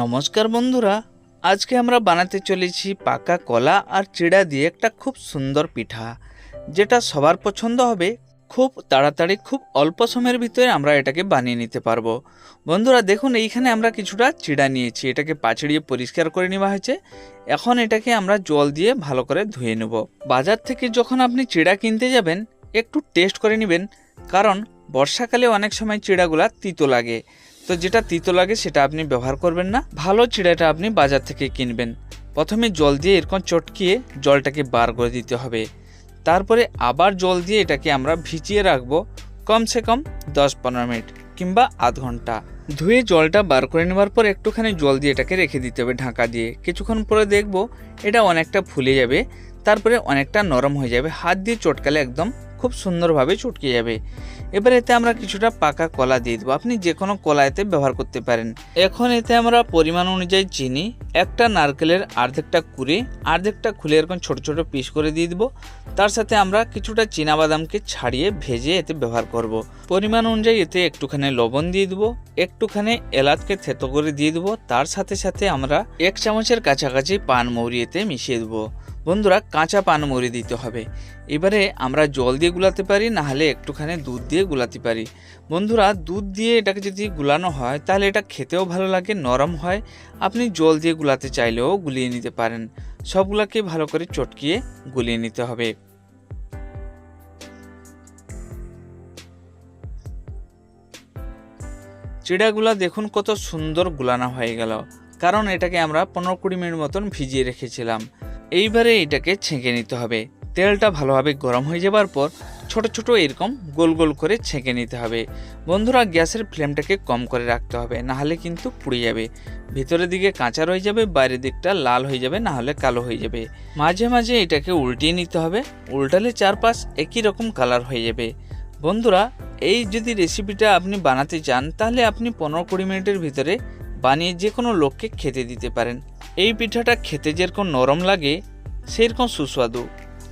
নমস্কার বন্ধুরা, আজকে আমরা বানাতে চলেছি পাকা কলা আর চিড়া দিয়ে একটা খুব সুন্দর পিঠা, যেটা সবার পছন্দ হবে। খুব তাড়াতাড়ি, খুব অল্প সময়ের ভিতরে আমরা এটাকে বানিয়ে নিতে পারব। বন্ধুরা, দেখুন, এইখানে আমরা কিছুটা চিড়া নিয়েছি, এটাকে পাচড়িয়ে পরিষ্কার করে নেওয়া হয়েছে। এখন এটাকে আমরা জল দিয়ে ভালো করে ধুয়ে নেব। বাজার থেকে যখন আপনি চিড়া কিনতে যাবেন, একটু টেস্ট করে নেবেন, কারণ বর্ষাকালে অনেক সময় চিড়াগুলা তিতো লাগে। তো যেটা তিতো লাগে সেটা আপনি ব্যবহার করবেন না। ভালো চিড়াটা আপনি বাজার থেকে কিনবেন। প্রথমে জল দিয়ে এরকম চটকিয়ে জলটাকে বার করে দিতে হবে। তারপরে আবার জল দিয়ে এটাকে আমরা ভিজিয়ে রাখব কমসে কম দশ পনেরো মিনিট কিংবা আধ ঘণ্টা। ধুয়ে জলটা বার করে নেওয়ার পর একটুখানি জল দিয়ে এটাকে রেখে দিতে হবে ঢাকা দিয়ে। কিছুক্ষণ পরে দেখব এটা অনেকটা ফুলে যাবে, তারপরে অনেকটা নরম হয়ে যাবে। হাত দিয়ে চটকালে একদম খুব সুন্দরভাবে চটকে যাবে। এবার এতে আমরা কিছুটা পাকা কলা দিয়ে দেবো। আপনি যে কোনো কলা এতে ব্যবহার করতে পারেন। এখন এতে আমরা পরিমাণ অনুযায়ী চিনি, একটা নারকেলের অর্ধেকটা কুড়ে, অর্ধেকটা খুলে এরকম ছোট ছোট পিস করে দিয়ে দেবো। তার সাথে আমরা কিছুটা বাদামকে ছাড়িয়ে ভেজে এতে ব্যবহার করব। পরিমাণ অনুযায়ী এতে একটুখানি লবণ দিয়ে দেবো, একটুখানি এলাচকে থেতো করে দিয়ে দেবো। তার সাথে সাথে আমরা এক চামচের কাছাকাছি পান মৌরি এতে মিশিয়ে দেবো। বন্ধুরা কাঁচা পান মৌরি দিতে হবে। এবারে আমরা জল দিয়ে গুলাতে পারি না হলে একটুখানি দুধ দিয়ে গুলাতে পারি। বন্ধুরা, দুধ দিয়ে এটাকে যদি গুলানো হয়, তাহলে এটা খেতেও ভালো লাগে, নরম হয়। আপনি জল দিয়ে গুলাতে চাইলেও গুলিয়ে নিতে পারেন। সবগুলাকে ভালো করে চটকিয়ে গুলিয়ে নিতে হবে। চিড়াগুলা দেখুন কত সুন্দর গুলানো হয়ে গেল। কারণ এটাকে আমরা পনেরো কুড়ি মিনিট মতন ভিজিয়ে রেখেছিলাম। এইবারে এটাকে ছেঁকে নিতে হবে। তেলটা ভালোভাবে গরম হয়ে যাবার পর ছোট ছোট এরকম গোল গোল করে ছেঁকে নিতে হবে। বন্ধুরা, গ্যাসের ফ্লেমটাকে কম করে রাখতে হবে, নাহলে কিন্তু পুড়ে যাবে। ভিতরের দিকে কাঁচা রয়ে যাবে, বাইরের দিকটা লাল হয়ে যাবে না হলে কালো হয়ে যাবে। মাঝে মাঝে এটাকে উল্টিয়ে নিতে হবে, উল্টালে চারপাশ একই রকম কালার হয়ে যাবে। বন্ধুরা, এই যদি রেসিপিটা আপনি বানাতে চান, তাহলে আপনি পনেরো কুড়ি মিনিটের ভিতরে বানিয়ে যে কোনো লোককে খেতে দিতে পারেন। এই পিঠাটা খেতে যেরকম নরম লাগে সেরকম সুস্বাদু।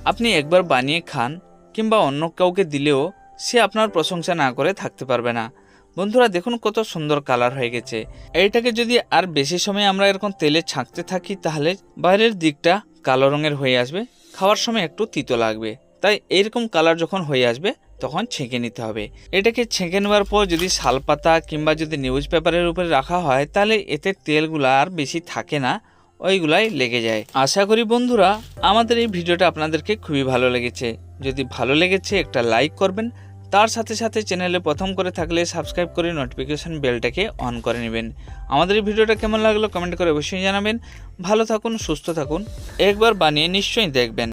আপনি একবার বানিয়ে খান কিংবা অন্য কাউকে দিলেও সে আপনার প্রশংসা না করে থাকতে পারবে না। বন্ধুরা, দেখুন কত সুন্দর কালার হয়ে গেছে। এইটাকে যদি আর বেশি সময় আমরা এরকম তেলে ছাঁকতে থাকি তাহলে বাইরের দিকটা কালো রঙের হয়ে আসবে, খাওয়ার সময় একটু তিতো লাগবে। তাই এইরকম কালার যখন হয়ে আসবে, তখন ছেঁকে নিতে হবে। এটাকে ছেঁকে নেওয়ার পর যদি শালপাতা কিংবা যদি নিউজ পেপারের উপরে রাখা হয়, তাহলে এতে তেলগুলো আর বেশি থাকে না। ওইগুলাই লেগে যায়। আশা করি বন্ধুরা, আমাদের এই ভিডিওটা আপনাদেরকে খুবই ভালো লেগেছে। যদি ভালো লেগেছে, একটা লাইক করবেন। তার সাথে সাথে চ্যানেলে প্রথম করে থাকলে সাবস্ক্রাইব করে নোটিফিকেশান বেলটাকে অন করে নেবেন। আমাদের এই ভিডিওটা কেমন লাগল, কমেন্ট করে অবশ্যই জানাবেন। ভালো থাকুন, সুস্থ থাকুন। একবার বানিয়ে নিশ্চয়ই দেখবেন।